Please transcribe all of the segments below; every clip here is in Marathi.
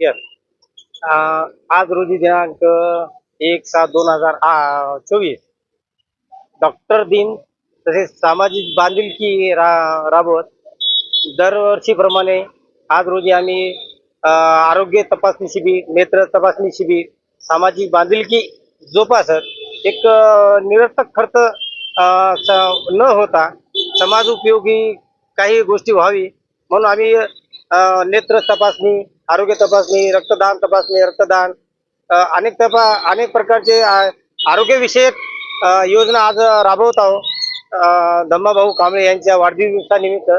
यस आज रोजी दिनांक एक सात दोन हजार चोवीस. डॉक्टर दिन तसेच सामाजिक बांधिलकी रा राबवत. दरवर्षीप्रमाणे आज रोजी आम्ही आरोग्य तपासणी शिबिर नेत्र तपासणी शिबिर सामाजिक बांधिलकी जोपासत एक निरर्थक खर्च न होता समाज उपयोगी काही गोष्टी व्हावी म्हणून आम्ही नेत्र तपासणी आरोग्य तपासणी रक्तदान तपासणी रक्तदान अनेक तपा अनेक प्रकारचे आरोग्यविषयक योजना आज राबवत आहोत. धम्माभाऊ कांबळे यांच्या वाढदिवसानिमित्त.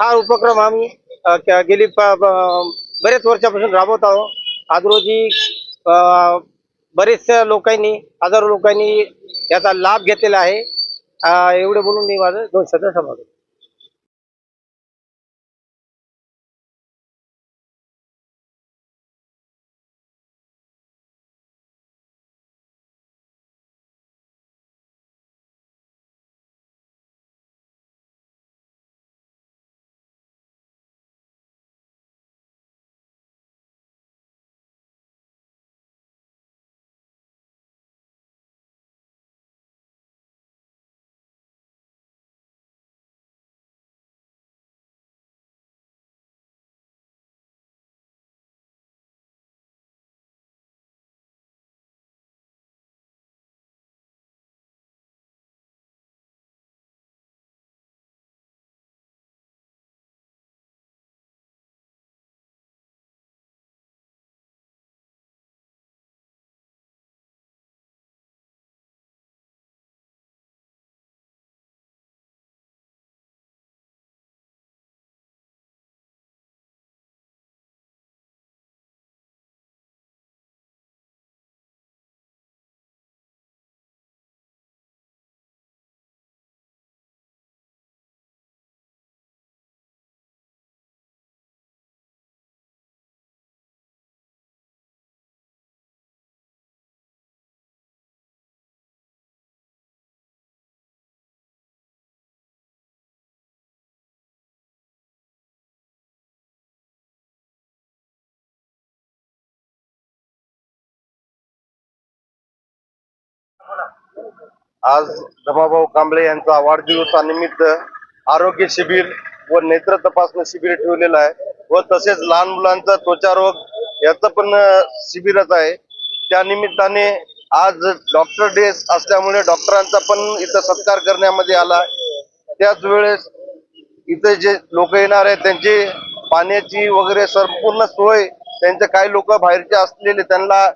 हा उपक्रम आम्ही गेली बरेच वर्षापासून राबवत आहोत. आज रोजी बरेचशा लोकांनी हजारो लोकांनी याचा लाभ घेतलेला आहे. एवढे बोलून मी माझं दोन शब्द समाप्त आज धमाभाऊ कांबळे यांचा वाढदिवसानिमित्त आरोग्य शिबिर व नेत्र तपासणी शिबिर ठेवलेलं आहे व तसेच लहान मुलांचा त्वचारोग याचं पण शिबिरच आहे. त्या निमित्ताने आज डॉक्टर डे असल्यामुळे डॉक्टरांचा पण इथं सत्कार करण्यामध्ये आला त्याच वेळेस इथे जे लोक येणार आहेत त्यांची पाण्याची वगैरे संपूर्ण सोय त्यांचे काही लोक बाहेरचे असलेले त्यांना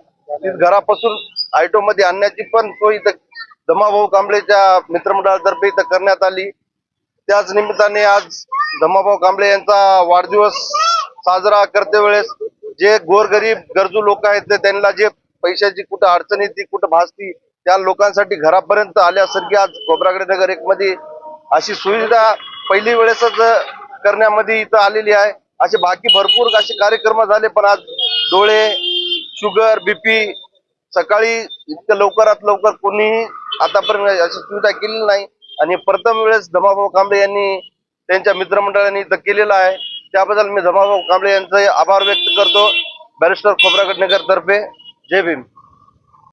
घरापासून आयटो मध्ये आणण्याची पण सोय इथं धमाभाऊ कांबळेच्या मित्रमंडळातर्फे इथं करण्यात आली. त्याच निमित्ताने आज धमाभाऊ कांबळे यांचा वाढदिवस साजरा करते वेळेस जे गोरगरीब गरजू लोक आहेत ते त्यांना जे पैशाची कुठं अडचण येते कुठं भासती त्या लोकांसाठी घरापर्यंत आल्यासारखी आज खोबरागडे नगर एक मध्ये अशी सुविधा पहिली वेळेसच करण्यामध्ये इथं आलेली आहे. असे बाकी भरपूर असे कार्यक्रम झाले पण आज डोळे शुगर बीपी सकाळी इतक्या लवकरात लवकर कोणीही आतापर्यंत अशी सुविधा केलेली नाही. आणि प्रथम वेळेस धमाभाऊ कांबळे यांनी त्यांच्या मित्रमंडळाने इथं केलेलं आहे. त्याबद्दल मी धमाभाऊ कांबळे यांचे आभार व्यक्त करतो. बॅरिस्टर खोब्रागड तर्फे जय भीम.